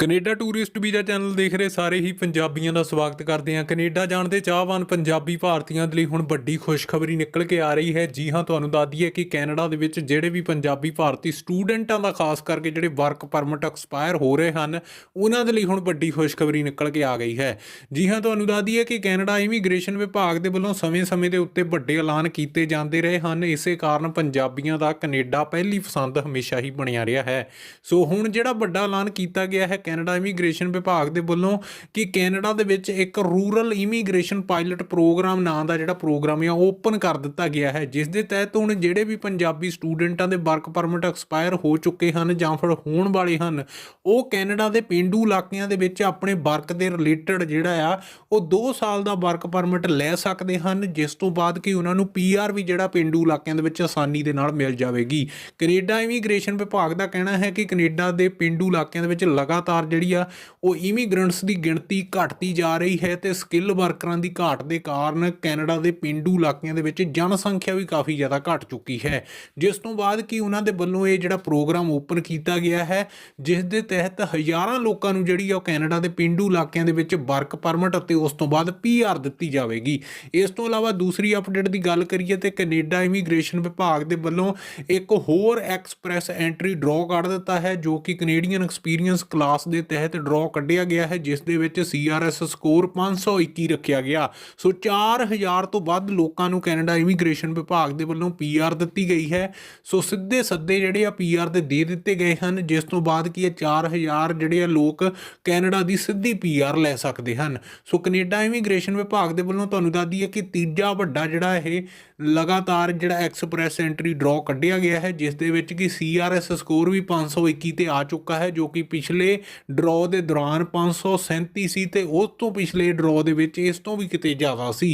Canada tourist visa channel ਦੇਖ ਰਹੇ ਸਾਰੇ ਹੀ ਪੰਜਾਬੀਆਂ ਦਾ ਸਵਾਗਤ ਕਰਦੇ ਹਾਂ। ਕੈਨੇਡਾ ਜਾਣ ਦੇ ਚਾਹਵਾਨ ਪੰਜਾਬੀ ਭਾਰਤੀਆਂ ਦੇ ਲਈ ਹੁਣ ਵੱਡੀ ਖੁਸ਼ਖਬਰੀ ਨਿਕਲ ਕੇ ਆ ਰਹੀ ਹੈ। ਜੀ ਹਾਂ, ਤੁਹਾਨੂੰ ਦੱਸ ਦਈਏ ਕਿ ਕੈਨੇਡਾ ਦੇ ਵਿੱਚ ਜਿਹੜੇ ਵੀ ਪੰਜਾਬੀ ਭਾਰਤੀ ਸਟੂਡੈਂਟਾਂ ਦਾ ਖਾਸ ਕਰਕੇ ਜਿਹੜੇ ਵਰਕ ਪਰਮਿਟ ਐਕਸਪਾਇਰ ਹੋ ਰਹੇ ਹਨ, ਉਹਨਾਂ ਦੇ ਲਈ ਹੁਣ ਵੱਡੀ ਖੁਸ਼ਖਬਰੀ ਨਿਕਲ ਕੇ ਆ ਗਈ ਹੈ। ਜੀ ਹਾਂ, ਤੁਹਾਨੂੰ ਦੱਸ ਦਈਏ ਕਿ ਕੈਨੇਡਾ ਇਮੀਗ੍ਰੇਸ਼ਨ ਵਿਭਾਗ ਦੇ ਵੱਲੋਂ ਸਮੇਂ-ਸਮੇਂ ਦੇ ਉੱਤੇ ਵੱਡੇ ਐਲਾਨ ਕੀਤੇ ਜਾਂਦੇ ਰਹੇ ਹਨ। ਇਸੇ ਕਾਰਨ ਪੰਜਾਬੀਆਂ ਦਾ ਕੈਨੇਡਾ ਪਹਿਲੀ ਪਸੰਦ ਹਮੇਸ਼ਾ ਹੀ ਬਣਿਆ ਰਿਹਾ ਹੈ। ਸੋ ਹੁਣ ਜਿਹੜਾ ਵੱਡਾ ਐਲਾਨ ਕੀਤਾ ਗਿਆ ਹੈ ਕੈਨੇਡਾ ਇਮੀਗ੍ਰੇਸ਼ਨ ਵਿਭਾਗ ਦੇ ਵੱਲੋਂ ਕਿ ਕੈਨੇਡਾ ਦੇ ਵਿੱਚ ਇੱਕ ਰੂਰਲ ਇਮੀਗ੍ਰੇਸ਼ਨ ਪਾਇਲਟ ਪ੍ਰੋਗਰਾਮ ਨਾਂ ਦਾ ਜਿਹੜਾ ਪ੍ਰੋਗਰਾਮ ਹੈ ਓਪਨ ਕਰ ਦਿੱਤਾ ਗਿਆ ਹੈ, ਜਿਸ ਦੇ ਤਹਿਤ ਹੁਣ ਜਿਹੜੇ ਵੀ ਪੰਜਾਬੀ ਸਟੂਡੈਂਟਾਂ ਦੇ ਵਰਕ ਪਰਮਿਟ ਐਕਸਪਾਇਰ ਹੋ ਚੁੱਕੇ ਹਨ ਜਾਂ ਫਿਰ ਹੋਣ ਵਾਲੇ ਹਨ, ਉਹ ਕੈਨੇਡਾ ਦੇ ਪਿੰਡੂ ਇਲਾਕਿਆਂ ਦੇ ਵਿੱਚ ਆਪਣੇ ਵਰਕ ਦੇ ਰਿਲੇਟਡ ਜਿਹੜਾ ਆ, ਉਹ 2 ਸਾਲ ਦਾ ਵਰਕ ਪਰਮਿਟ ਲੈ ਸਕਦੇ ਹਨ, ਜਿਸ ਤੋਂ ਬਾਅਦ ਕਿ ਉਹਨਾਂ ਨੂੰ ਪੀਆਰ ਵੀ ਜਿਹੜਾ ਪਿੰਡੂ ਇਲਾਕਿਆਂ ਦੇ ਵਿੱਚ ਆਸਾਨੀ ਦੇ ਨਾਲ ਮਿਲ ਜਾਵੇਗੀ। ਕੈਨੇਡਾ ਇਮੀਗ੍ਰੇਸ਼ਨ ਵਿਭਾਗ ਦਾ ਕਹਿਣਾ ਹੈ ਕਿ ਕੈਨੇਡਾ ਦੇ ਪਿੰਡੂ ਇਲਾਕਿਆਂ ਦੇ ਵਿੱਚ ਲਗਾਤਾਰ ਜਿਹੜੀ ਆ, ਉਹ ਇਮੀਗ੍ਰੈਂਟਸ ਦੀ ਗਿਣਤੀ ਘਟਦੀ ਜਾ ਰਹੀ ਹੈ ਤੇ ਸਕਿੱਲ ਵਰਕਰਾਂ ਦੀ ਘਾਟ ਦੇ ਕਾਰਨ ਕੈਨੇਡਾ ਦੇ ਪਿੰਡੂ ਇਲਾਕਿਆਂ ਦੇ ਵਿੱਚ ਜਨਸੰਖਿਆ ਵੀ ਕਾਫੀ ਜ਼ਿਆਦਾ ਘਟ ਚੁੱਕੀ ਹੈ। ਜਿਸ ਤੋਂ ਬਾਅਦ ਕਿ ਉਹਨਾਂ ਦੇ ਵੱਲੋਂ ਇਹ ਜਿਹੜਾ ਪ੍ਰੋਗਰਾਮ ਓਪਨ ਕੀਤਾ ਗਿਆ ਹੈ, ਜਿਸ ਦੇ ਤਹਿਤ ਹਜ਼ਾਰਾਂ ਲੋਕਾਂ ਨੂੰ ਜਿਹੜੀ ਆ ਉਹ ਕੈਨੇਡਾ ਦੇ ਪਿੰਡੂ ਇਲਾਕਿਆਂ ਦੇ ਵਿੱਚ ਵਰਕ ਪਰਮਿਟ ਅਤੇ ਉਸ ਤੋਂ ਬਾਅਦ ਪੀਆਰ ਦਿੱਤੀ ਜਾਵੇਗੀ। ਇਸ ਤੋਂ ਇਲਾਵਾ ਦੂਸਰੀ ਅਪਡੇਟ ਦੀ ਗੱਲ ਕਰੀਏ ਤੇ ਕੈਨੇਡਾ ਇਮੀਗ੍ਰੇਸ਼ਨ ਵਿਭਾਗ ਦੇ ਵੱਲੋਂ ਇੱਕ ਹੋਰ ਐਕਸਪ੍ਰੈਸ ਐਂਟਰੀ ਡਰਾਅ ਕੱਢ ਦਿੱਤਾ ਹੈ, ਜੋ ਕਿ ਕੈਨੇਡੀਅਨ ਐਕਸਪੀਰੀਅੰਸ ਕਲਾਸ ਦੇ ਤਹਿਤ ਡਰਾਅ ਕੱਢਿਆ ਗਿਆ ਹੈ, ਜਿਸ ਦੇ ਵਿੱਚ ਸੀਆਰਐਸ ਸਕੋਰ 521 ਰੱਖਿਆ ਗਿਆ। ਸੋ 4000 ਤੋਂ ਵੱਧ ਲੋਕਾਂ ਨੂੰ ਕੈਨੇਡਾ ਇਮੀਗ੍ਰੇਸ਼ਨ ਵਿਭਾਗ ਦੇ ਵੱਲੋਂ ਪੀਆਰ ਦਿੱਤੀ ਗਈ ਹੈ। ਸੋ ਸਿੱਧੇ ਸੱਦੇ ਜਿਹੜੇ ਆ ਪੀਆਰ ਦੇ ਦੇ ਦਿੱਤੇ ਗਏ ਹਨ, ਜਿਸ ਤੋਂ ਬਾਅਦ ਕੀ ਇਹ 4000 ਜਿਹੜੇ ਆ ਲੋਕ ਕੈਨੇਡਾ ਦੀ ਸਿੱਧੀ ਪੀਆਰ ਲੈ ਸਕਦੇ ਹਨ। ਸੋ ਕੈਨੇਡਾ ਇਮੀਗ੍ਰੇਸ਼ਨ ਵਿਭਾਗ ਦੇ ਵੱਲੋਂ ਤੁਹਾਨੂੰ ਦੱਸਦੀ ਹੈ ਕਿ ਤੀਜਾ ਵੱਡਾ ਜਿਹੜਾ ਇਹ ਲਗਾਤਾਰ ਜਿਹੜਾ ਐਕਸਪ੍ਰੈਸ ਐਂਟਰੀ ਡਰਾਅ ਕੱਢਿਆ ਗਿਆ ਹੈ, ਜਿਸ ਦੇ ਵਿੱਚ ਕਿ ਸੀਆਰਐਸ ਸਕੋਰ ਵੀ 521 ਤੇ ਆ ਚੁੱਕਾ ਹੈ, ਜੋ ਕਿ ਪਿਛਲੇ ਡਰਾਅ ਦੇ ਦੌਰਾਨ 537 ਸੀ ਅਤੇ ਉਸ ਤੋਂ ਪਿਛਲੇ ਡਰਾਅ ਦੇ ਵਿੱਚ ਇਸ ਤੋਂ ਵੀ ਕਿਤੇ ਜ਼ਿਆਦਾ ਸੀ।